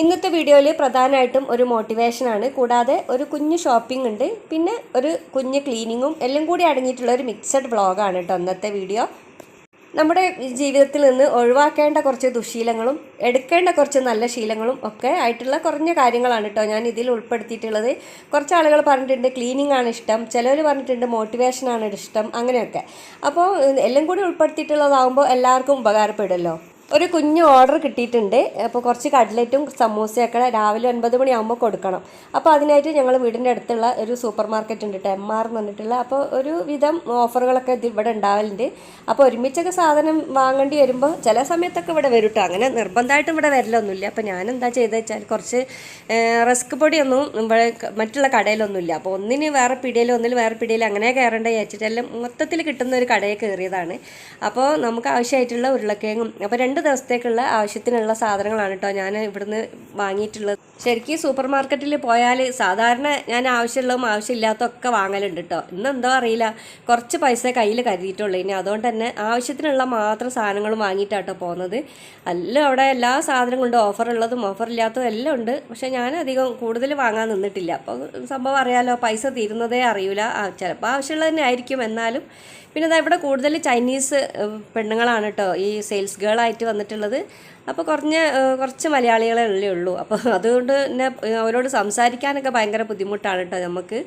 ഇന്നത്തെ വീഡിയോയിൽ പ്രധാനമായിട്ടും ഒരു മോട്ടിവേഷനാണ് കൂടാതെ ഒരു കുഞ്ഞ് ഷോപ്പിംഗ് ഉണ്ട്. പിന്നെ ഒരു കുഞ്ഞ് ക്ലീനിങ്ങും എല്ലാം കൂടി അടങ്ങിയിട്ടുള്ള ഒരു മിക്സഡ് വ്ളോഗാണ് കേട്ടോ ഇന്നത്തെ വീഡിയോ നമ്മുടെ ജീവിതത്തിൽ നിന്ന് ഒഴിവാക്കേണ്ട കുറച്ച് ദുശീലങ്ങളും എടുക്കേണ്ട കുറച്ച് നല്ല ശീലങ്ങളും ഒക്കെ ആയിട്ടുള്ള കുറഞ്ഞ കാര്യങ്ങളാണ് കേട്ടോ ഞാൻ ഇതിൽ ഉൾപ്പെടുത്തിയിട്ടുള്ളത്. കുറച്ച് ആളുകൾ പറഞ്ഞിട്ടുണ്ട് ക്ലീനിങ് ആണ് ഇഷ്ടം. ചിലർ പറഞ്ഞിട്ടുണ്ട് മോട്ടിവേഷൻ ആണ് ഇഷ്ടം. അങ്ങനെയൊക്കെ. അപ്പോൾ എല്ലാം കൂടി ഉൾപ്പെടുത്തിയിട്ടുള്ളതാകുമ്പോൾ എല്ലാവർക്കും ഉപകാരപ്പെടുമല്ലോ. ഒരു കുഞ്ഞു ഓർഡർ കിട്ടിയിട്ടുണ്ട്. അപ്പോൾ കുറച്ച് കട്ലറ്റും സമൂസയൊക്കെ രാവിലെ ഒൻപത് മണിയാകുമ്പോൾ കൊടുക്കണം. അപ്പോൾ അതിനായിട്ട് ഞങ്ങൾ വീടിന്റെ അടുത്തുള്ള ഒരു സൂപ്പർ മാർക്കറ്റ് ഉണ്ട് കേട്ടോ എം ആർ എന്ന് പറഞ്ഞിട്ടുള്ള. അപ്പോൾ ഒരു വിധം ഓഫറുകളൊക്കെ ഇത് ഇവിടെ ഉണ്ടാവലുണ്ട്. അപ്പോൾ ഒരുമിച്ചൊക്കെ സാധനം വാങ്ങേണ്ടി വരുമ്പോൾ ചില സമയത്തൊക്കെ ഇവിടെ വരും കേട്ടോ അങ്ങനെ നിർബന്ധമായിട്ടും ഇവിടെ വരലൊന്നുമില്ല. അപ്പോൾ ഞാൻ എന്താ ചെയ്തത് വെച്ചാൽ കുറച്ച് റിസ്ക് പൊടിയൊന്നും ഇവിടെ മറ്റുള്ള കടയിലൊന്നുമില്ല. അപ്പോൾ ഒന്നിന് വേറെ പിടിയിൽ ഒന്നിൽ വേറെ പിടിയിൽ അങ്ങനെ കയറേണ്ട വിചാരിച്ചിട്ടെല്ലാം മൊത്തത്തിൽ കിട്ടുന്ന ഒരു കടയിൽ കയറിയതാണ്. അപ്പോൾ നമുക്ക് ആവശ്യമായിട്ടുള്ള ഉരുളക്കിഴങ്ങും. അപ്പോൾ രണ്ട് ദിവസത്തേക്കുള്ള ആവശ്യത്തിനുള്ള സാധനങ്ങളാണ് കേട്ടോ ഞാൻ ഇവിടുന്ന് വാങ്ങിയിട്ടുള്ളത്. ശരിക്കും സൂപ്പർ മാർക്കറ്റിൽ പോയാൽ സാധാരണ ഞാൻ ആവശ്യമുള്ളതും ആവശ്യമില്ലാത്തതൊക്കെ വാങ്ങലുണ്ട് കേട്ടോ. ഇന്നെന്തോ അറിയില്ല. കുറച്ച് പൈസ കയ്യിൽ കരുതിയിട്ടുള്ളൂ. ഇനി അതുകൊണ്ട് തന്നെ ആവശ്യത്തിനുള്ള മാത്രം സാധനങ്ങളും വാങ്ങിയിട്ടാട്ടോ പോകുന്നത് എല്ലാം അവിടെ എല്ലാ സാധനങ്ങളും ഉണ്ട്. ഓഫർ ഇല്ലാത്തതും എല്ലാം ഉണ്ട്. പക്ഷേ ഞാൻ അധികം കൂടുതൽ വാങ്ങാൻ നിന്നിട്ടില്ല. അപ്പോൾ സംഭവം അറിയാലോ പൈസ തീരുന്നതേ അറിയില്ല ചിലപ്പോൾ ആവശ്യമുള്ളത് തന്നെ ആയിരിക്കും. എന്നാലും പിന്നെ ഇവിടെ കൂടുതൽ ചൈനീസ് പെണ്ണുങ്ങളാണ് കേട്ടോ ഈ സെയിൽസ് ഗേൾ ആയിട്ട് വന്നിട്ടുള്ളത്. അപ്പോൾ കുറഞ്ഞ കുറച്ച് മലയാളികളല്ലേ ഉള്ളൂ. അപ്പോൾ അതുകൊണ്ട് തന്നെ അവരോട് സംസാരിക്കാനൊക്കെ ഭയങ്കര ബുദ്ധിമുട്ടാണ് കേട്ടോ നമുക്ക്.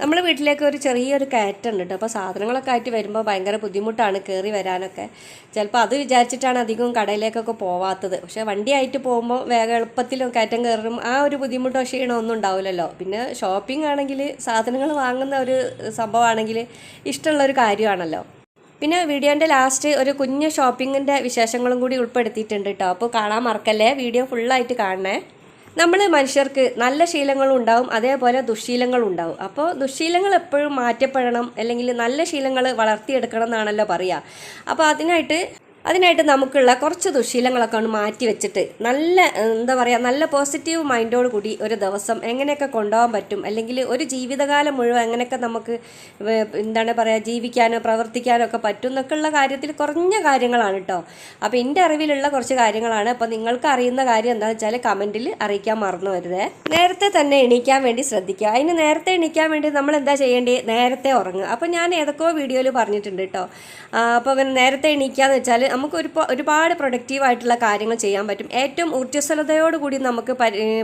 നമ്മൾ വീട്ടിലേക്ക് ഒരു ചെറിയൊരു കയറ്റുണ്ട് കേട്ടോ അപ്പോൾ സാധനങ്ങളൊക്കെ ആയിട്ട് വരുമ്പോൾ ഭയങ്കര ബുദ്ധിമുട്ടാണ് കയറി വരാനൊക്കെ. ചിലപ്പോൾ അത് വിചാരിച്ചിട്ടാണ് അധികം കടയിലേക്കൊക്കെ പോവാത്തത്. പക്ഷേ വണ്ടിയായിട്ട് പോകുമ്പോൾ വേഗം എളുപ്പത്തിലും കയറ്റം കയറും. ആ ഒരു ബുദ്ധിമുട്ടോ ക്ഷീണോ ഒന്നും ഉണ്ടാവില്ലല്ലോ. പിന്നെ ഷോപ്പിംഗ് ആണെങ്കിൽ സാധനങ്ങൾ വാങ്ങുന്ന ഒരു സംഭവമാണെങ്കിൽ ഇഷ്ടമുള്ള ഒരു കാര്യമാണല്ലോ. പിന്നെ വീഡിയോന്റെ ലാസ്റ്റ് ഒരു കുഞ്ഞ് ഷോപ്പിങ്ങിന്റെ വിശേഷങ്ങളും കൂടി ഉൾപ്പെടുത്തിയിട്ടുണ്ട് കേട്ടോ അപ്പോൾ കാണാൻ മറക്കല്ലേ? വീഡിയോ ഫുള്ളായിട്ട് കാണണേ. നമ്മൾ മനുഷ്യർക്ക് നല്ല ശീലങ്ങളും ഉണ്ടാവും അതേപോലെ ദുശീലങ്ങളും ഉണ്ടാവും. അപ്പോൾ ദുശീലങ്ങൾ എപ്പോഴും മാറ്റപ്പെടണം അല്ലെങ്കിൽ നല്ല ശീലങ്ങൾ വളർത്തിയെടുക്കണം എന്നാണല്ലോ പറയുക അപ്പോൾ അതിനായിട്ട് അതിനായിട്ട് നമുക്കുള്ള കുറച്ച് ദുശീലങ്ങളൊക്കെ ഒന്ന് മാറ്റി വെച്ചിട്ട് നല്ല എന്താ പറയുക നല്ല പോസിറ്റീവ് മൈൻഡോട് കൂടി ഒരു ദിവസം എങ്ങനെയൊക്കെ കൊണ്ടുപോകാൻ പറ്റും അല്ലെങ്കിൽ ഒരു ജീവിതകാലം മുഴുവൻ എങ്ങനെയൊക്കെ നമുക്ക് എന്താണ് പറയുക ജീവിക്കാനോ പ്രവർത്തിക്കാനോ ഒക്കെ പറ്റും എന്നൊക്കെയുള്ള കാര്യത്തിൽ കുറഞ്ഞ കാര്യങ്ങളാണ് കേട്ടോ അപ്പോൾ എന്റെ അറിവിലുള്ള കുറച്ച് കാര്യങ്ങളാണ്. അപ്പോൾ നിങ്ങൾക്ക് അറിയുന്ന കാര്യം എന്താണെന്ന് വെച്ചാൽ കമന്റിൽ അറിയിക്കാൻ മറന്നു വരുതേ നേരത്തെ തന്നെ എണീക്കാൻ വേണ്ടി ശ്രദ്ധിക്കുക. അതിന് നേരത്തെ എണീക്കാൻ വേണ്ടി നമ്മൾ എന്താ ചെയ്യേണ്ടത് നേരത്തെ ഉറങ്ങുക. അപ്പോൾ ഞാൻ ഏതൊക്കെയോ വീഡിയോയിൽ പറഞ്ഞിട്ടുണ്ട് കേട്ടോ അപ്പോൾ നേരത്തെ എന്ന് വെച്ചാൽ നമുക്ക് ഒരു ഒരുപാട് പ്രൊഡക്റ്റീവ് ആയിട്ടുള്ള കാര്യങ്ങൾ ചെയ്യാൻ പറ്റും. ഏറ്റവും ഊർജസ്വലതയോടുകൂടി നമുക്ക്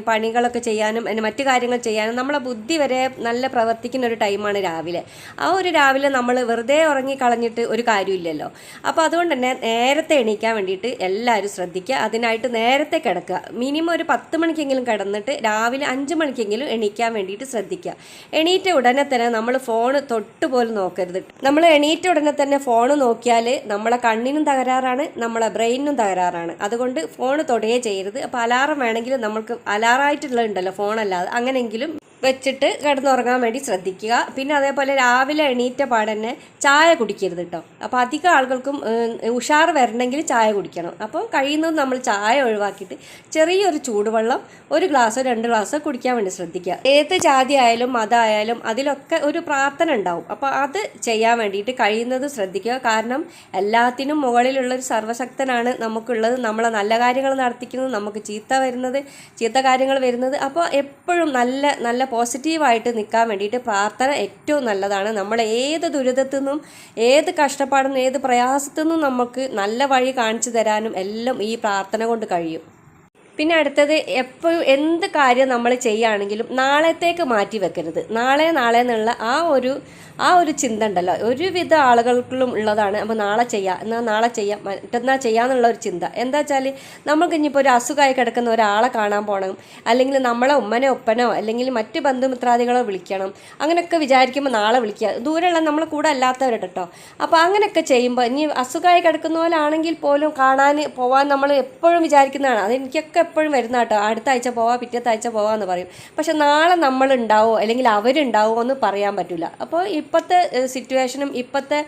പണികളൊക്കെ ചെയ്യാനും മറ്റു കാര്യങ്ങൾ ചെയ്യാനും നമ്മളെ ബുദ്ധി വരെ നല്ല പ്രവർത്തിക്കുന്ന ഒരു ടൈമാണ് രാവിലെ. ആ ഒരു രാവിലെ നമ്മൾ വെറുതെ ഉറങ്ങിക്കളഞ്ഞിട്ട് ഒരു കാര്യമില്ലല്ലോ. അപ്പോൾ അതുകൊണ്ട് തന്നെ നേരത്തെ എണീക്കാൻ വേണ്ടിയിട്ട് എല്ലാവരും ശ്രദ്ധിക്കുക. അതിനായിട്ട് നേരത്തെ കിടക്കുക. മിനിമം ഒരു പത്ത് മണിക്കെങ്കിലും കിടന്നിട്ട് രാവിലെ അഞ്ച് മണിക്കെങ്കിലും എണീക്കാൻ വേണ്ടിയിട്ട് ശ്രദ്ധിക്കുക. എണീറ്റ ഉടനെ തന്നെ നമ്മൾ ഫോൺ തൊട്ട് പോലും നോക്കരുത്. നമ്മൾ എണീറ്റ ഉടനെ തന്നെ ഫോൺ നോക്കിയാൽ നമ്മളെ കണ്ണിനും തകരാറാണ് നമ്മളെ ബ്രെയിനും തകരാറാണ്. അതുകൊണ്ട് ഫോൺ തൊടുകയേ ചെയ്യരുത്. അപ്പോൾ അലാറം വേണമെങ്കിൽ നമ്മൾക്ക് അലാറായിട്ടുള്ള ഉണ്ടല്ലോ ഫോണല്ലാതെ. അങ്ങനെയെങ്കിലും വെച്ചിട്ട് കിടന്നുറങ്ങാൻ വേണ്ടി ശ്രദ്ധിക്കുക. പിന്നെ അതേപോലെ രാവിലെ എണീറ്റ പാടന്നെ ചായ കുടിക്കരുത് കേട്ടോ അപ്പോൾ അധികം ആളുകൾക്കും ഉഷാർ വരണമെങ്കിൽ ചായ കുടിക്കണം. അപ്പോൾ കഴിയുന്നത് നമ്മൾ ചായ ഒഴിവാക്കിയിട്ട് ചെറിയൊരു ചൂടുവെള്ളം ഒരു ഗ്ലാസ്സോ രണ്ട് ഗ്ലാസ്സോ കുടിക്കാൻ വേണ്ടി ശ്രദ്ധിക്കുക. ഏത് ജാതി ആയാലും മതമായാലും അതിലൊക്കെ ഒരു പ്രാർത്ഥന ഉണ്ടാവും. അപ്പോൾ അത് ചെയ്യാൻ വേണ്ടിയിട്ട് കഴിയുന്നത് ശ്രദ്ധിക്കുക. കാരണം എല്ലാത്തിനും മുകളിലുള്ള ഒരു സർവശക്തനാണ് നമുക്കുള്ളത്. നമ്മളെ നല്ല കാര്യങ്ങൾ നടത്തിക്കുന്നത് നമുക്ക് ചീത്ത വരുന്നത് ചീത്ത കാര്യങ്ങൾ വരുന്നത്. അപ്പോൾ എപ്പോഴും നല്ല നല്ല പോസിറ്റീവായിട്ട് നിൽക്കാൻ വേണ്ടിയിട്ട് പ്രാർത്ഥന ഏറ്റവും നല്ലതാണ്. നമ്മൾ ഏത് ദുരിതത്തിൽ നിന്നും ഏത് കഷ്ടപ്പാടിൽ നിന്നും ഏത് പ്രയാസത്തു നിന്നും നമുക്ക് നല്ല വഴി കാണിച്ചു തരാനും എല്ലാം ഈ പ്രാർത്ഥന കൊണ്ട് കഴിയും. പിന്നെ അടുത്തത് എപ്പോഴും എന്ത് കാര്യം നമ്മൾ ചെയ്യുകയാണെങ്കിലും നാളത്തേക്ക് മാറ്റി വെക്കരുത് നാളെ നാളെ എന്നുള്ള ആ ഒരു ആ ഒരു ചിന്ത ഉണ്ടല്ലോ. ഒരുവിധ ആളുകൾക്കും ഉള്ളതാണ്. അപ്പോൾ നാളെ ചെയ്യാം. എന്നാൽ നാളെ ചെയ്യാം. മറ്റന്നാൾ ചെയ്യാമെന്നുള്ള ഒരു ചിന്ത. എന്താ വെച്ചാൽ നമുക്ക് ഇനിയിപ്പോൾ ഒരു അസുഖമായി കിടക്കുന്ന ഒരാളെ കാണാൻ പോകണം അല്ലെങ്കിൽ നമ്മളെ ഉമ്മനോ ഒപ്പനോ അല്ലെങ്കിൽ മറ്റ് ബന്ധുമിത്രാദികളോ വിളിക്കണം. അങ്ങനെയൊക്കെ വിചാരിക്കുമ്പോൾ നാളെ വിളിക്കുക. ദൂരെയുള്ള നമ്മളെ കൂടെ അല്ലാത്തവരുടെ കേട്ടോ. അപ്പോൾ അങ്ങനെയൊക്കെ ചെയ്യുമ്പോൾ ഇനി അസുഖമായി കിടക്കുന്ന പോലാണെങ്കിൽ പോലും കാണാൻ പോകാൻ നമ്മൾ എപ്പോഴും വിചാരിക്കുന്നതാണ്. അത് എനിക്കൊക്കെ എപ്പോഴും വരുന്ന കേട്ടോ. അടുത്ത ആഴ്ച പോവാ പിറ്റത്തെ ആഴ്ച പോവാന്ന് പറയും. പക്ഷെ നാളെ നമ്മളുണ്ടാവോ? അല്ലെങ്കിൽ അവരുണ്ടാവോ എന്ന് പറയാൻ പറ്റില്ല അപ്പോൾ ഇപ്പോഴത്തെ സിറ്റുവേഷനും ഇപ്പോഴത്തെ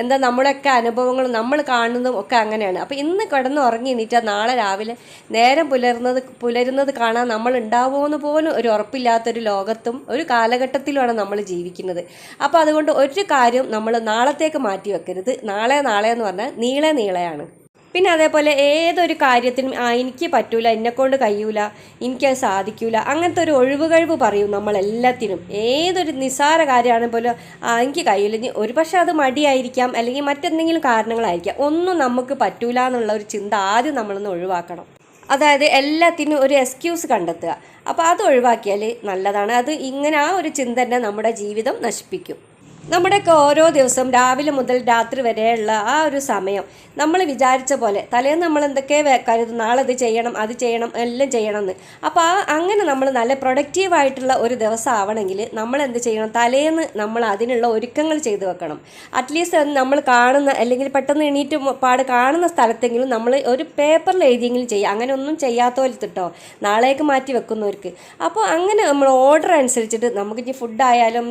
എന്താ നമ്മുടെയൊക്കെ അനുഭവങ്ങളും നമ്മൾ കാണുന്നതും ഒക്കെ അങ്ങനെയാണ്. അപ്പോൾ ഇന്ന് കിടന്ന് ഉറങ്ങി എണീറ്റാൽ നാളെ രാവിലെ നേരം പുലർന്നത് പുലരുന്നത് കാണാൻ നമ്മൾ ഉണ്ടാവുമോ എന്ന് പോലും ഒരു ഉറപ്പില്ലാത്തൊരു ലോകത്തും ഒരു കാലഘട്ടത്തിലുമാണ് നമ്മൾ ജീവിക്കുന്നത്. അപ്പോൾ അതുകൊണ്ട് ഒരു കാര്യം നമ്മൾ നാളത്തേക്ക് മാറ്റി വെക്കരുത്. നാളെ നാളെ എന്ന് പറഞ്ഞാൽ നീളെ നീളെയാണ്. പിന്നെ അതേപോലെ ഏതൊരു കാര്യത്തിനും ആ എനിക്ക് പറ്റൂല എന്നെക്കൊണ്ട് കഴിയൂല എനിക്കത് സാധിക്കൂല അങ്ങനത്തെ ഒരു ഒഴിവ് കഴിവ് പറയും നമ്മളെല്ലാത്തിനും. ഏതൊരു നിസ്സാര കാര്യമാണെങ്കിൽ പോലും ആ എനിക്ക് കഴിയില്ല ഒരു പക്ഷേ അത് മടിയായിരിക്കാം അല്ലെങ്കിൽ മറ്റെന്തെങ്കിലും കാരണങ്ങളായിരിക്കാം ഒന്നും നമുക്ക് പറ്റൂല എന്നുള്ള ഒരു ചിന്ത ആദ്യം നമ്മളൊന്ന് ഒഴിവാക്കണം. അതായത് എല്ലാത്തിനും ഒരു എക്സ്ക്യൂസ് കണ്ടെത്തുക. അപ്പോൾ അത് ഒഴിവാക്കിയാൽ നല്ലതാണ്. അത് ഇങ്ങനെ ആ ഒരു ചിന്ത തന്നെ നമ്മുടെ ജീവിതം നശിപ്പിക്കും. നമ്മുടെയൊക്കെ ഓരോ ദിവസം രാവിലെ മുതൽ രാത്രി വരെയുള്ള ആ ഒരു സമയം. നമ്മൾ വിചാരിച്ച പോലെ തലേന്ന് നമ്മൾ എന്തൊക്കെ കരുതും നാളെ ഇത് ചെയ്യണം അത് ചെയ്യണം എല്ലാം ചെയ്യണം എന്ന് അപ്പോൾ ആ അങ്ങനെ നമ്മൾ നല്ല പ്രൊഡക്റ്റീവായിട്ടുള്ള ഒരു ദിവസം ആവണമെങ്കിൽ നമ്മൾ എന്ത് ചെയ്യണം? തലേന്ന് നമ്മൾ അതിനുള്ള ഒരുക്കങ്ങൾ ചെയ്തു വെക്കണം. അറ്റ്ലീസ്റ്റ് നമ്മൾ കാണുന്ന അല്ലെങ്കിൽ പെട്ടെന്ന് എണീറ്റ് പാട് കാണുന്ന സ്ഥലത്തെങ്കിലും നമ്മൾ ഒരു പേപ്പറിൽ എഴുതിയെങ്കിലും ചെയ്യുക അങ്ങനെ ഒന്നും ചെയ്യാത്തോലത്തിട്ടോ നാളേക്ക് മാറ്റി വെക്കുന്നവർക്ക്. അപ്പോൾ അങ്ങനെ നമ്മൾ ഓർഡർ അനുസരിച്ചിട്ട് നമുക്ക് ഇനി ഫുഡായാലും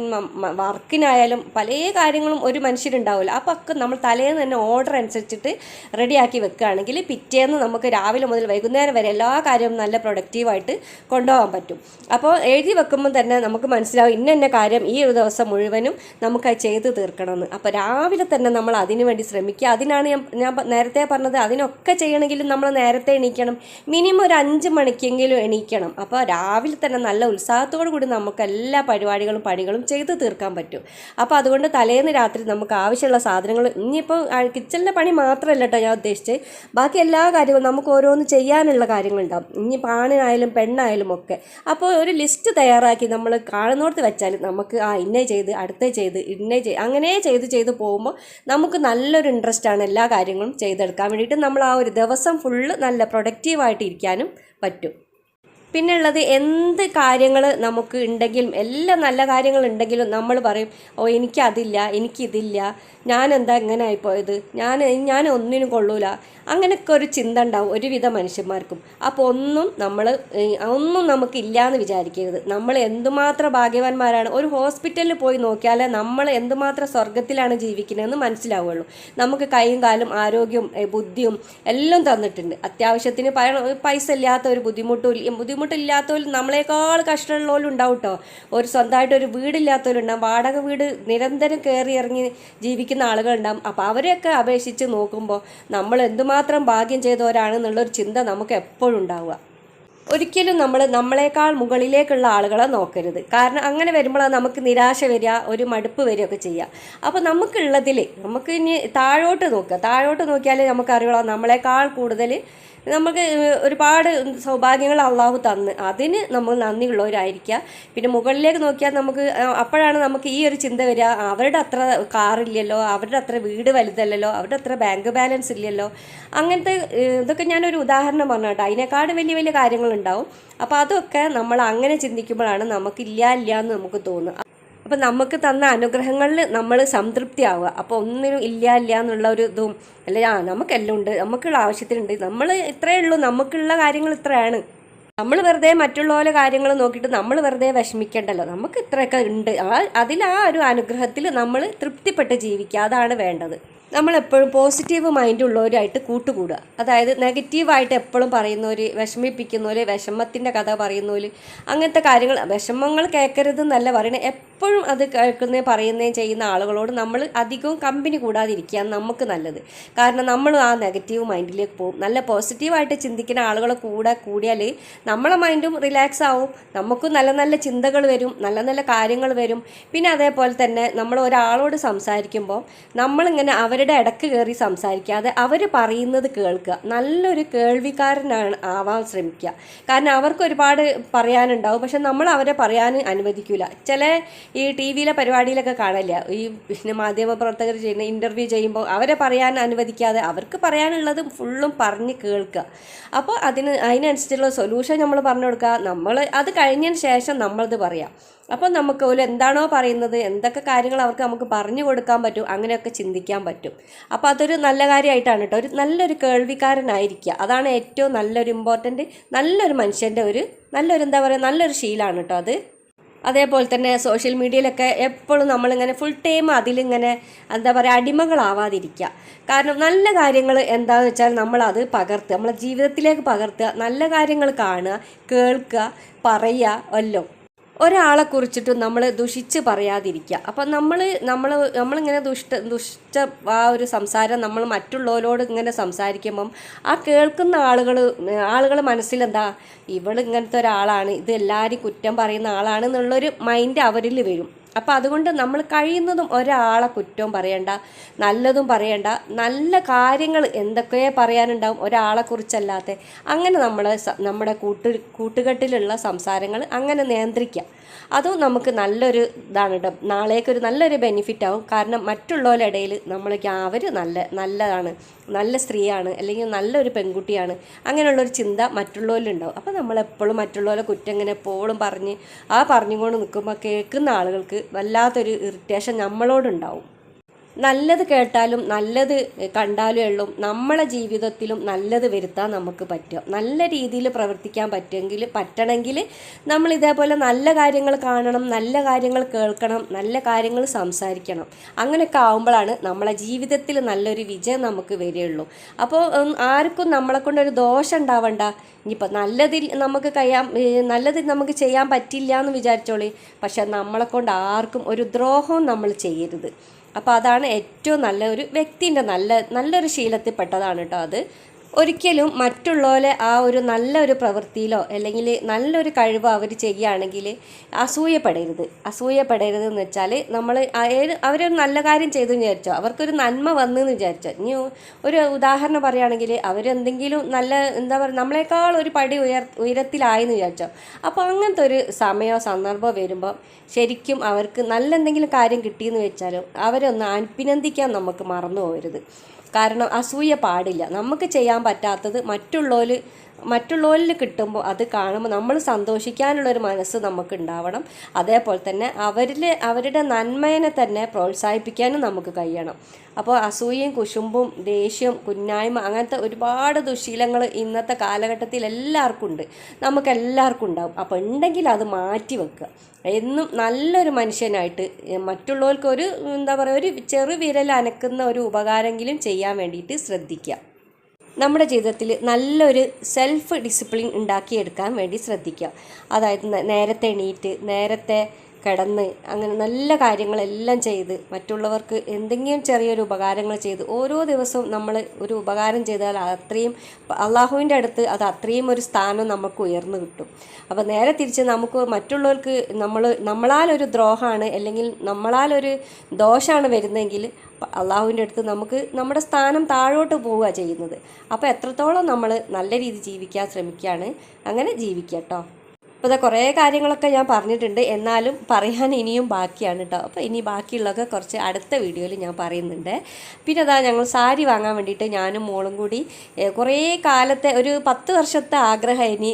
വർക്കിനായാലും പല കാര്യങ്ങളും ഒരു മനുഷ്യരുണ്ടാവില്ല അപ്പോൾ ഒക്കെ നമ്മൾ തലേന്ന് തന്നെ ഓർഡർ അനുസരിച്ചിട്ട് റെഡിയാക്കി വെക്കുകയാണെങ്കിൽ പിറ്റേന്ന് നമുക്ക് രാവിലെ മുതൽ വൈകുന്നേരം വരെ എല്ലാ കാര്യവും നല്ല പ്രൊഡക്റ്റീവായിട്ട് കൊണ്ടുപോകാൻ പറ്റും. അപ്പോൾ എഴുതി വെക്കുമ്പോൾ തന്നെ നമുക്ക് മനസ്സിലാവും ഇന്ന ഇന്ന കാര്യം ഈ ഒരു ദിവസം മുഴുവനും നമുക്ക് അത് ചെയ്ത് തീർക്കണമെന്ന്. അപ്പോൾ രാവിലെ തന്നെ നമ്മൾ അതിനു വേണ്ടി ശ്രമിക്കുക. അതിനാണ് ഞാൻ ഞാൻ നേരത്തെ പറഞ്ഞത് അതിനൊക്കെ ചെയ്യണമെങ്കിൽ നമ്മൾ നേരത്തെ എണീക്കണം. മിനിമം ഒരു അഞ്ച് മണിക്കെങ്കിലും എണീക്കണം. അപ്പോൾ രാവിലെ തന്നെ നല്ല ഉത്സാഹത്തോടു കൂടി നമുക്ക് എല്ലാ പരിപാടികളും പണികളും ചെയ്ത് തീർക്കാൻ പറ്റും. അപ്പോൾ അതുകൊണ്ട് തലേന്ന് രാത്രി നമുക്ക് ആവശ്യമുള്ള സാധനങ്ങൾ ഇനിയിപ്പോൾ കിച്ചണിലെ പണി മാത്രമല്ല കേട്ടോ ഞാൻ ഉദ്ദേശിച്ചത്. ബാക്കി എല്ലാ കാര്യവും നമുക്ക് ഓരോന്ന് ചെയ്യാനുള്ള കാര്യങ്ങളുണ്ടാവും. ഇനി ആണിനായാലും പെണ്ണായാലും ഒക്കെ. അപ്പോൾ ഒരു ലിസ്റ്റ് തയ്യാറാക്കി നമ്മൾ കാണുന്നോടത്ത് വെച്ചാൽ നമുക്ക് ആ ഇന്നേ ചെയ്ത് അടുത്തേ ചെയ്ത് ഇന്നേ ചെയ്ത് അങ്ങനെ ചെയ്ത് ചെയ്ത് പോകുമ്പോൾ നമുക്ക് നല്ലൊരു ഇൻട്രസ്റ്റാണ് എല്ലാ കാര്യങ്ങളും ചെയ്തെടുക്കാൻ വേണ്ടിയിട്ട്. നമ്മൾ ആ ഒരു ദിവസം ഫുള്ള് നല്ല പ്രൊഡക്റ്റീവായിട്ട് ഇരിക്കാനും പറ്റും. പിന്നെ ഉള്ളത് എന്ത് കാര്യങ്ങൾ നമുക്ക് ഉണ്ടെങ്കിലും എല്ലാ നല്ല കാര്യങ്ങൾ ഉണ്ടെങ്കിലും നമ്മൾ പറയും ഓ എനിക്കതില്ല എനിക്കിതില്ല ഞാൻ എന്താ ഇങ്ങനെ ആയിപ്പോയത്? ഞാൻ ഞാൻ ഒന്നിനും കൊള്ളൂല. അങ്ങനെയൊക്കെ ഒരു ചിന്ത ഉണ്ടാവും ഒരുവിധ മനുഷ്യന്മാർക്കും. അപ്പോൾ ഒന്നും നമ്മൾ ഒന്നും നമുക്കില്ല എന്ന് വിചാരിക്കരുത്. നമ്മൾ എന്തുമാത്രം ഭാഗ്യവാന്മാരാണ് ഒരു ഹോസ്പിറ്റലിൽ പോയി നോക്കിയാലേ നമ്മൾ എന്തുമാത്രം സ്വർഗത്തിലാണ് ജീവിക്കുന്നതെന്ന് മനസ്സിലാവുള്ളൂ. നമുക്ക് കൈയും കാലും ആരോഗ്യവും ബുദ്ധിയും എല്ലാം തന്നിട്ടുണ്ട്. അത്യാവശ്യത്തിന് പൈസ ഇല്ലാത്ത ഒരു ബുദ്ധിമുട്ടും ഇല്ല- ബുദ്ധിമുട്ടില്ലാത്തവർ നമ്മളെക്കാൾ കഷ്ടമുള്ളവരും ഉണ്ടാവും കേട്ടോ ഒരു സ്വന്തമായിട്ട് ഒരു വീടില്ലാത്തവരുണ്ടാവും വാടക വീട് നിരന്തരം കയറി ഇറങ്ങി ജീവിക്കുന്ന ആളുകളുണ്ടാവും അപ്പോൾ അവരെയൊക്കെ അപേക്ഷിച്ച് നോക്കുമ്പോൾ നമ്മൾ എന്തുമാത്രം ഭാഗ്യം ചെയ്തവരാണെന്നുള്ളൊരു ചിന്ത നമുക്ക് എപ്പോഴും ഉണ്ടാവുക. ഒരിക്കലും നമ്മൾ നമ്മളെക്കാൾ മുകളിലേക്കുള്ള ആളുകളെ നോക്കരുത്. കാരണം അങ്ങനെ വരുമ്പോൾ നമുക്ക് നിരാശ വരിക ഒരു മടുപ്പ് വരികയൊക്കെ ചെയ്യുക. അപ്പോൾ നമുക്കുള്ളതിൽ നമുക്ക് ഇനി താഴോട്ട് നോക്കുക. താഴോട്ട് നോക്കിയാൽ നമുക്കറിയുള്ളൂ നമ്മളെക്കാൾ കൂടുതൽ നമുക്ക് ഒരുപാട് സൗഭാഗ്യങ്ങൾ അള്ളാഹു തന്ന്. അതിന് നമ്മൾ നന്ദിയുള്ളവരായിരിക്കുക പിന്നെ മുകളിലേക്ക് നോക്കിയാൽ നമുക്ക് അപ്പോഴാണ് നമുക്ക് ഈ ഒരു ചിന്ത വരിക. അവരുടെ അത്ര കാറില്ലല്ലോ അവരുടെ അത്ര വീട് വലുതല്ലല്ലോ അവരുടെ അത്ര ബാങ്ക് ബാലൻസ് ഇല്ലല്ലോ. അങ്ങനത്തെ ഇതൊക്കെ ഞാനൊരു ഉദാഹരണം പറഞ്ഞു കേട്ടോ. അതിനേക്കാളും വലിയ വലിയ കാര്യങ്ങളുണ്ടാവും. അപ്പോൾ അതൊക്കെ നമ്മൾ അങ്ങനെ ചിന്തിക്കുമ്പോഴാണ് നമുക്കില്ല ഇല്ല എന്ന് നമുക്ക് തോന്നുക. അപ്പം നമുക്ക് തന്ന അനുഗ്രഹങ്ങളിൽ നമ്മൾ സംതൃപ്തിയാവുക. അപ്പോൾ ഒന്നിനും ഇല്ല ഇല്ല എന്നുള്ള ഒരു ഇതും അല്ല ആ നമുക്കെല്ലാം ഉണ്ട് നമുക്കുള്ള ആവശ്യത്തിനുണ്ട്. നമ്മൾ ഇത്രയേ ഉള്ളൂ നമുക്കുള്ള കാര്യങ്ങൾ ഇത്രയാണ്. നമ്മൾ വെറുതെ മറ്റുള്ളവരെ കാര്യങ്ങൾ നോക്കിയിട്ട് നമ്മൾ വെറുതെ വിഷമിക്കേണ്ടല്ലോ. നമുക്ക് ഇത്രയൊക്കെ ഉണ്ട്. ആ അതിൽ ആ ഒരു അനുഗ്രഹത്തിൽ നമ്മൾ തൃപ്തിപ്പെട്ട് ജീവിക്കുക. അതാണ് വേണ്ടത്. നമ്മളെപ്പോഴും പോസിറ്റീവ് മൈൻഡ് ഉള്ളവരായിട്ട് കൂട്ടുകൂടുക. അതായത് നെഗറ്റീവായിട്ട് എപ്പോഴും പറയുന്നവർ വിഷമിപ്പിക്കുന്നവർ വിഷമത്തിന്റെ കഥ പറയുന്നവർ അങ്ങനത്തെ കാര്യങ്ങൾ വിഷമങ്ങൾ കേൾക്കരുതെന്നല്ല പറയണേ എപ്പോഴും അത് കേൾക്കുന്നേ പറയുന്നേം ചെയ്യുന്ന ആളുകളോട് നമ്മൾ അധികവും കമ്പനി കൂടാതിരിക്കുക നമുക്ക് നല്ലത്. കാരണം നമ്മൾ ആ നെഗറ്റീവ് മൈൻഡിലേക്ക് പോകും. നല്ല പോസിറ്റീവായിട്ട് ചിന്തിക്കുന്ന ആളുകളെ കൂടെ കൂടിയാൽ നമ്മളെ മൈൻഡും റിലാക്സ് ആവും. നമുക്കും നല്ല നല്ല ചിന്തകൾ വരും നല്ല നല്ല കാര്യങ്ങൾ വരും. പിന്നെ അതേപോലെ തന്നെ നമ്മൾ ഒരാളോട് സംസാരിക്കുമ്പോൾ നമ്മളിങ്ങനെ അവരുടെ ഇടയ്ക്ക് കയറി സംസാരിക്കാതെ അവർ പറയുന്നത് കേൾക്കുക. നല്ലൊരു കേൾവിക്കാരനാണ് ആവാൻ ശ്രമിക്കുക. കാരണം അവർക്ക് ഒരുപാട് പറയാനുണ്ടാവും. പക്ഷെ നമ്മൾ അവരെ പറയാൻ അനുവദിക്കില്ല ചില ഈ ടി വിയിലെ പരിപാടിയിലൊക്കെ കാണില്ല? ഈ പിന്നെ മാധ്യമ പ്രവർത്തകർ ചെയ്യുന്ന ഇന്റർവ്യൂ ചെയ്യുമ്പോൾ അവരെ പറയാൻ അനുവദിക്കാതെ അവർക്ക് പറയാനുള്ളത് ഫുള്ളും പറഞ്ഞ് കേൾക്കുക. അപ്പോൾ അതിന് അതിനനുസരിച്ചുള്ള സൊല്യൂഷൻ നമ്മൾ പറഞ്ഞു കൊടുക്കുക. നമ്മൾ അത് കഴിഞ്ഞതിന് ശേഷം നമ്മളത് പറയാം. അപ്പോൾ നമുക്ക് ഒരു എന്താണോ പറയുന്നത് എന്തൊക്കെ കാര്യങ്ങൾ അവർക്ക് നമുക്ക് പറഞ്ഞു കൊടുക്കാൻ പറ്റും അങ്ങനെയൊക്കെ ചിന്തിക്കാൻ പറ്റും. അപ്പോൾ അതൊരു നല്ല കാര്യമായിട്ടാണ് കേട്ടോ. ഒരു നല്ലൊരു കേൾവിക്കാരനായിരിക്കുക. അതാണ് ഏറ്റവും നല്ലൊരു ഇമ്പോർട്ടന്റ് നല്ലൊരു മനുഷ്യന്റെ ഒരു നല്ലൊരു എന്താ പറയുക നല്ലൊരു ശീലമാണ് കേട്ടോ അത്. അതേപോലെ തന്നെ സോഷ്യൽ മീഡിയയിലൊക്കെ എപ്പോഴും നമ്മളിങ്ങനെ ഫുൾ ടൈം അതിലിങ്ങനെ എന്താ പറയുക അടിമകളാവാതിരിക്കുക. കാരണം നല്ല കാര്യങ്ങൾ എന്താണെന്ന് വെച്ചാൽ നമ്മളത് പകർത്തുക. നമ്മളെ ജീവിതത്തിലേക്ക് പകർത്തുക. നല്ല കാര്യങ്ങൾ കാണുക കേൾക്കുക പറയുക എല്ലാം. ഒരാളെ കുറിച്ചിട്ട് നമ്മൾ ദുഷിച്ച് പറയാതിരിക്കുക. അപ്പം നമ്മൾ നമ്മൾ നമ്മളിങ്ങനെ ദുഷ്ട ദുഷ്ട ആ ഒരു സംസാരം നമ്മൾ മറ്റുള്ളവരോട് ഇങ്ങനെ സംസാരിക്കുമ്പം ആ കേൾക്കുന്ന ആളുകൾ ആളുകൾ മനസ്സിലെന്താ? ഇവൾ ഇങ്ങനത്തെ ഒരാളാണ് ഇത് എല്ലാവരും കുറ്റം പറയുന്ന ആളാണ് എന്നുള്ളൊരു മൈൻഡ് അവരിൽ വരും. അപ്പോൾ അതുകൊണ്ട് നമ്മൾ കഴിയുന്നതും ഒരാളെ കുറ്റവും പറയണ്ട നല്ലതും പറയണ്ട നല്ല കാര്യങ്ങൾ എന്തൊക്കെ പറയാനുണ്ടാവും ഒരാളെ കുറിച്ചല്ലാത്ത അങ്ങനെ നമ്മൾ നമ്മുടെ കൂട്ട് കൂട്ടുകെട്ടിലുള്ള സംസാരങ്ങൾ അങ്ങനെ നിയന്ത്രിക്കുക. അതും നമുക്ക് നല്ലൊരു ഇതാണ് നാളേക്കൊരു നല്ലൊരു ബെനിഫിറ്റ് ആവും. കാരണം മറ്റുള്ളവരുടെ ഇടയിൽ നമ്മൾ അവർ നല്ല നല്ലതാണ് നല്ല സ്ത്രീയാണ് അല്ലെങ്കിൽ നല്ലൊരു പെൺകുട്ടിയാണ് അങ്ങനെയുള്ളൊരു ചിന്ത മറ്റുള്ളവരിലുണ്ടാവും. അപ്പോൾ നമ്മളെപ്പോഴും മറ്റുള്ളവരെ കുറ്റം ഇങ്ങനെ എപ്പോഴും പറഞ്ഞ് ആ പറഞ്ഞുകൊണ്ട് നിൽക്കുമ്പോൾ കേൾക്കുന്ന ആളുകൾക്ക് വല്ലാത്തൊരു ഇറിറ്റേഷൻ നമ്മളോടുണ്ടാവും. നല്ലത് കേട്ടാലും നല്ലത് കണ്ടാലും ഉള്ളൂ. നമ്മളെ ജീവിതത്തിലും നല്ലത് വരുത്താൻ നമുക്ക് പറ്റും നല്ല രീതിയിൽ പ്രവർത്തിക്കാൻ പറ്റുമെങ്കിൽ പറ്റണമെങ്കിൽ നമ്മൾ ഇതേപോലെ നല്ല കാര്യങ്ങൾ കാണണം നല്ല കാര്യങ്ങൾ കേൾക്കണം നല്ല കാര്യങ്ങൾ സംസാരിക്കണം. അങ്ങനെയൊക്കെ ആകുമ്പോഴാണ് നമ്മളെ ജീവിതത്തിൽ നല്ലൊരു വിജയം നമുക്ക് വരികയുള്ളൂ. അപ്പോൾ ആർക്കും നമ്മളെ കൊണ്ടൊരു ദോഷം ഉണ്ടാവണ്ട. ഇനിയിപ്പോൾ നല്ലതിൽ നമുക്ക് കഴിയാൻ നല്ലത് നമുക്ക് ചെയ്യാൻ പറ്റില്ല എന്ന് വിചാരിച്ചോളി. പക്ഷെ നമ്മളെ കൊണ്ട് ആർക്കും ഒരു ദ്രോഹവും നമ്മൾ ചെയ്യരുത്. അപ്പോൾ അതാണ് ഏറ്റവും നല്ല ഒരു വ്യക്തിന്റെ നല്ല നല്ലൊരു ശീലത്തിൽപ്പെട്ടതാണ് കേട്ടോ അത്. ഒരിക്കലും മറ്റുള്ളവരെ ആ ഒരു നല്ലൊരു പ്രവൃത്തിയിലോ അല്ലെങ്കിൽ നല്ലൊരു കഴിവ് അവർ ചെയ്യുകയാണെങ്കിൽ അസൂയപ്പെടരുത്. അസൂയപ്പെടരുത് എന്ന് വെച്ചാൽ നമ്മൾ അവരൊരു നല്ല കാര്യം ചെയ്തു വിചാരിച്ചോ. അവർക്കൊരു നന്മ വന്നു എന്ന് വിചാരിച്ചോ. ഇനി ഒരു ഉദാഹരണം പറയുകയാണെങ്കിൽ അവരെന്തെങ്കിലും നല്ല എന്താ പറയുക നമ്മളെക്കാൾ ഒരു പടി ഉയർ ഉയരത്തിലായെന്ന് വിചാരിച്ചോ. അപ്പോൾ അങ്ങനത്തെ ഒരു സമയമോ സന്ദർഭമോ വരുമ്പോൾ ശരിക്കും അവർക്ക് നല്ല എന്തെങ്കിലും കാര്യം കിട്ടിയെന്ന് വെച്ചാലും അവരൊന്ന് അഭിനന്ദിക്കാൻ നമുക്ക് മറന്നു പോകരുത്. കാരണം അസൂയ പാടില്ല. നമുക്ക് ചെയ്യാൻ പറ്റാത്തത് മറ്റുള്ളവർ മറ്റുള്ളവരിൽ കിട്ടുമ്പോൾ അത് കാണുമ്പോൾ നമ്മൾ സന്തോഷിക്കാനുള്ളൊരു മനസ്സ് നമുക്ക് ഉണ്ടാവണം അതേപോലെ തന്നെ അവരിൽ അവരുടെ നന്മയെ തന്നെ പ്രോത്സാഹിപ്പിക്കാനും നമുക്ക് കഴിയണം. അപ്പോൾ അസൂയയും കുശുമ്പും ദേഷ്യം കുന്നായ്മ അങ്ങനത്തെ ഒരുപാട് ദുശീലങ്ങൾ ഇന്നത്തെ കാലഘട്ടത്തിൽ എല്ലാവർക്കും ഉണ്ട്. നമുക്കെല്ലാവർക്കും ഉണ്ടാവും. അപ്പോൾ ഉണ്ടെങ്കിൽ അത് മാറ്റി വെക്കുക. എന്നും നല്ലൊരു മനുഷ്യനായിട്ട് മറ്റുള്ളവർക്ക് ഒരു എന്താ പറയുക ഒരു ചെറു വിരൽ അനക്കുന്ന ഒരു ഉപകാരമെങ്കിലും ചെയ്യാൻ വേണ്ടിയിട്ട് ശ്രദ്ധിക്കുക. നമ്മുടെ ജീവിതത്തിൽ നല്ലൊരു സെൽഫ് ഡിസിപ്ലിൻ ഉണ്ടാക്കിയെടുക്കാൻ വേണ്ടി ശ്രദ്ധിക്കുക. അതായത് നേരത്തെ എണീറ്റ് നേരത്തെ കിടന്ന് അങ്ങനെ നല്ല കാര്യങ്ങളെല്ലാം ചെയ്ത് മറ്റുള്ളവർക്ക് എന്തെങ്കിലും ചെറിയൊരു ഉപകാരങ്ങൾ ചെയ്ത് ഓരോ ദിവസവും നമ്മൾ ഒരു ഉപകാരം ചെയ്താൽ അത്രയും അള്ളാഹുവിന്റെ അടുത്ത് അത് അത്രയും ഒരു സ്ഥാനം നമുക്ക് ഉയർന്നു കിട്ടും. അപ്പോൾ നേരെ തിരിച്ച് നമുക്ക് മറ്റുള്ളവർക്ക് നമ്മൾ നമ്മളാൽ ഒരു ദ്രോഹമാണ് അല്ലെങ്കിൽ നമ്മളാൽ ഒരു ദോഷമാണ് വരുന്നതെങ്കിൽ അള്ളാഹുവിന്റെ അടുത്ത് നമുക്ക് നമ്മുടെ സ്ഥാനം താഴോട്ട് പോവുക ചെയ്യുന്നത്. അപ്പോൾ എത്രത്തോളം നമ്മൾ നല്ല രീതിയിൽ ജീവിക്കാൻ ശ്രമിക്കുകയാണ് അങ്ങനെ ജീവിക്കുക കേട്ടോ. അപ്പോൾ കുറേ കാര്യങ്ങളൊക്കെ ഞാൻ പറഞ്ഞിട്ടുണ്ട്. എന്നാലും പറയാൻ ഇനിയും ബാക്കിയാണ് കേട്ടോ അപ്പോൾ ഇനി ബാക്കിയുള്ളതൊക്കെ കുറച്ച് അടുത്ത വീഡിയോയിൽ ഞാൻ പറയുന്നുണ്ട്. പിന്നെ അതാ ഞങ്ങൾ സാരി വാങ്ങാൻ വേണ്ടിയിട്ട് ഞാനും മോളും കൂടി കുറേ കാലത്തെ ഒരു പത്ത് വർഷത്തെ ആഗ്രഹം ഇനി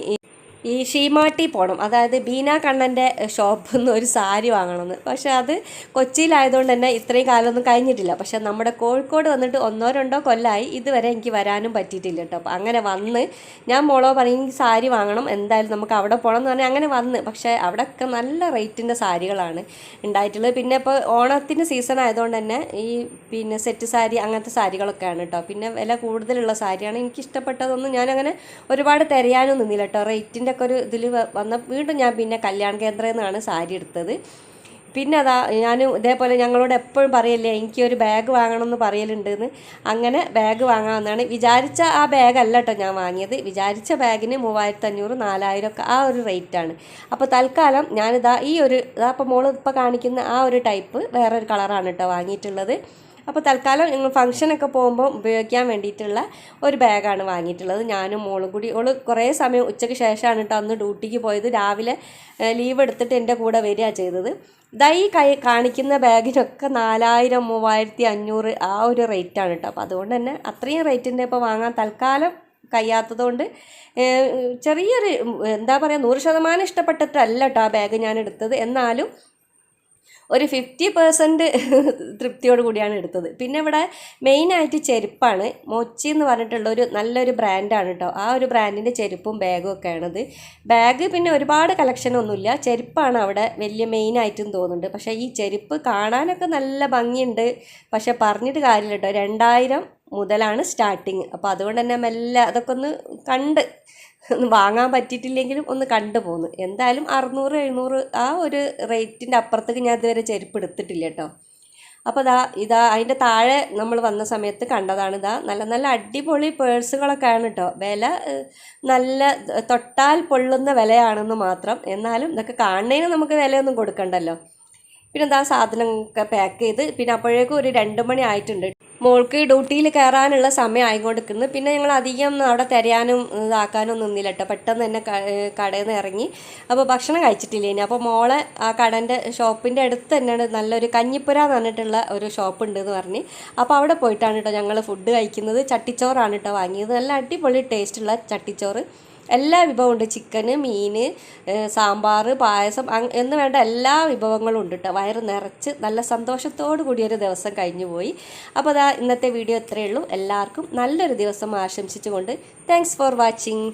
ഈ- ഷീമാട്ടി പോകണം അതായത് ബീന കണ്ണന്റെ ഷോപ്പിൽ നിന്ന് ഒരു സാരി വാങ്ങണമെന്ന് പക്ഷെ അത് കൊച്ചിയിലായതുകൊണ്ട് തന്നെ ഇത്രയും കാലമൊന്നും കഴിഞ്ഞിട്ടില്ല. പക്ഷെ നമ്മുടെ കോഴിക്കോട് വന്നിട്ട് ഒന്നോ രണ്ടോ കൊല്ലമായി ഇതുവരെ എനിക്ക് വരാനും പറ്റിയിട്ടില്ല കേട്ടോ. അപ്പോൾ അങ്ങനെ വന്ന് ഞാൻ മോളോ പറയും സാരി വാങ്ങണം. എന്തായാലും നമുക്ക് അവിടെ പോകണം എന്ന് പറഞ്ഞാൽ അങ്ങനെ വന്ന്. പക്ഷേ അവിടെയൊക്കെ നല്ല റേറ്റിന്റെ സാരികളാണ് ഉണ്ടായിട്ടുള്ളത്. പിന്നെ ഇപ്പോൾ ഓണത്തിന്റെ സീസൺ ആയതുകൊണ്ട് തന്നെ ഈ പിന്നെ സെറ്റ് സാരി അങ്ങനത്തെ സാരികളൊക്കെയാണ് കേട്ടോ. പിന്നെ വില കൂടുതലുള്ള സാരിയാണ് എനിക്ക് ഇഷ്ടപ്പെട്ടതൊന്നും ഞാനങ്ങനെ ഒരുപാട് തിരയാനും നിന്നില്ല കേട്ടോ. റേറ്റിന്റെ ഒക്കെ ഒരു ഇതിൽ വന്ന വീണ്ടും ഞാൻ പിന്നെ കല്യാൺ കേന്ദ്രയിൽ നിന്നാണ് സാരി എടുത്തത്. പിന്നെ അതാ ഞാൻ ഇതേപോലെ ഞങ്ങളോട് എപ്പോഴും പറയല്ലേ എനിക്ക് ഒരു ബാഗ് വാങ്ങണം എന്ന് പറയലുണ്ടെന്ന്. അങ്ങനെ ബാഗ് വാങ്ങാമെന്നാണ്. വിചാരിച്ച ആ ബാഗ് അല്ല കേട്ടോ ഞാൻ വാങ്ങിയത്. വിചാരിച്ച ബാഗിന് മൂവായിരത്തി അഞ്ഞൂറ് നാലായിരം ഒക്കെ ആ ഒരു റേറ്റാണ്. അപ്പോൾ തൽക്കാലം ഞാനിതാ ഈ ഒരു ഇതാ അപ്പോൾ മോൾ ഇപ്പോൾ കാണിക്കുന്ന ആ ഒരു ടൈപ്പ് വേറൊരു കളറാണ് കേട്ടോ വാങ്ങിയിട്ടുള്ളത്. അപ്പോൾ തൽക്കാലം ഞങ്ങൾ ഫംഗ്ഷനൊക്കെ പോകുമ്പോൾ ഉപയോഗിക്കാൻ വേണ്ടിയിട്ടുള്ള ഒരു ബാഗാണ് വാങ്ങിയിട്ടുള്ളത്. ഞാനും മോളും കൂടി. ഓൾ കുറേ സമയം ഉച്ചയ്ക്ക് ശേഷമാണ് കേട്ടോ അന്ന് ഡ്യൂട്ടിക്ക് പോയത്. രാവിലെ ലീവ് എടുത്തിട്ട് എന്റെ കൂടെ വരിക ചെയ്തത്. ദാ ഈ കൈ കാണിക്കുന്ന ബാഗിനൊക്കെ നാലായിരം മൂവായിരത്തി അഞ്ഞൂറ് ആ ഒരു റേറ്റാണ് കേട്ടോ അപ്പോൾ അതുകൊണ്ട് തന്നെ അത്രയും റേറ്റിന്റെ ഇപ്പോൾ വാങ്ങാൻ തൽക്കാലം കഴിയാത്തതുകൊണ്ട് ചെറിയൊരു എന്താ പറയുക നൂറ് ശതമാനം ഇഷ്ടപ്പെട്ടിട്ടല്ല കേട്ടോ ആ ബാഗ് ഞാൻ എടുത്തത്. എന്നാലും ഒരു ഫിഫ്റ്റി പെർസെന്റ് തൃപ്തിയോട് കൂടിയാണ് എടുത്തത്. പിന്നെ ഇവിടെ മെയിനായിട്ട് ചെരുപ്പാണ്. മൊച്ചി എന്ന് പറഞ്ഞിട്ടുള്ള ഒരു നല്ലൊരു ബ്രാൻഡാണ് കേട്ടോ ആ ഒരു ബ്രാൻഡിന്റെ ചെരുപ്പും ബാഗും ഒക്കെയാണത് ബാഗ് പിന്നെ ഒരുപാട് കളക്ഷനൊന്നുമില്ല ചെരുപ്പാണ് അവിടെ വലിയ മെയിനായിട്ടും തോന്നുന്നുണ്ട്. പക്ഷേ ഈ ചെരുപ്പ് കാണാനൊക്കെ നല്ല ഭംഗിയുണ്ട്. പക്ഷേ പറഞ്ഞിട്ട് കാര്യമില്ല കേട്ടോ രണ്ടായിരം മുതലാണ് സ്റ്റാർട്ടിങ് അപ്പോൾ അതുകൊണ്ട് തന്നെ മെല്ലെ അതൊക്കെ ഒന്ന് കണ്ട് വാങ്ങാൻ പറ്റിയിട്ടില്ലെങ്കിലും ഒന്ന് കണ്ടു പോന്നു. എന്തായാലും അറുന്നൂറ് എഴുന്നൂറ് ആ ഒരു റേറ്റിന്റെ അപ്പുറത്തേക്ക് ഞാൻ ഇതുവരെ ചെരുപ്പ് എടുത്തിട്ടില്ല കേട്ടോ. അപ്പോൾ ഇതാ ഇതാ അതിന്റെ താഴെ നമ്മൾ വന്ന സമയത്ത് കണ്ടതാണ്. ഇതാ നല്ല നല്ല അടിപൊളി പേഴ്സുകളൊക്കെയാണ് കേട്ടോ. വില നല്ല തൊട്ടാൽ പൊള്ളുന്ന വിലയാണെന്ന് മാത്രം. എന്നാലും ഇതൊക്കെ കാണുന്നതിന് നമുക്ക് വിലയൊന്നും കൊടുക്കണ്ടല്ലോ. പിന്നെ എന്താ സാധനമൊക്കെ പാക്ക് ചെയ്ത് പിന്നെ അപ്പോഴേക്കും ഒരു രണ്ട് മണി ആയിട്ടുണ്ട്. മോൾക്ക് ഡ്യൂട്ടിയിൽ കയറാനുള്ള സമയം പിന്നെ ഞങ്ങൾ അധികം അവിടെ തിരയാനും ഇതാക്കാനും നിന്നില്ല കേട്ടോ. പെട്ടെന്ന് തന്നെ കടയിൽ നിന്ന് ഇറങ്ങി. അപ്പോൾ ഭക്ഷണം കഴിച്ചിട്ടില്ല ഇനി. അപ്പോൾ മോളെ ആ കടന്റെ ഷോപ്പിന്റെ അടുത്ത് തന്നെയാണ് നല്ലൊരു കഞ്ഞിപ്പുര എന്ന് പറഞ്ഞിട്ടുള്ള ഒരു ഷോപ്പ് ഉണ്ട് എന്ന് പറഞ്ഞ്. അപ്പോൾ അവിടെ പോയിട്ടാണ് കേട്ടോ ഞങ്ങൾ ഫുഡ് കഴിക്കുന്നത്. ചട്ടിച്ചോറാണ് കേട്ടോ വാങ്ങിയത്. നല്ല അടിപൊളി ടേസ്റ്റുള്ള ചട്ടിച്ചോറ്. എല്ലാ വിഭവം ഉണ്ട് ചിക്കന് മീൻ സാമ്പാർ പായസം എന്ന് വേണ്ട എല്ലാ വിഭവങ്ങളും ഉണ്ട് കേട്ടോ വയറ് നിറച്ച് നല്ല സന്തോഷത്തോടു കൂടിയൊരു ദിവസം കഴിഞ്ഞു പോയി. അപ്പോൾ അതാ ഇന്നത്തെ വീഡിയോ ഇത്രയേ ഉള്ളൂ. എല്ലാവർക്കും നല്ലൊരു ദിവസം ആശംസിച്ചുകൊണ്ട് താങ്ക്സ് ഫോർ വാച്ചിങ്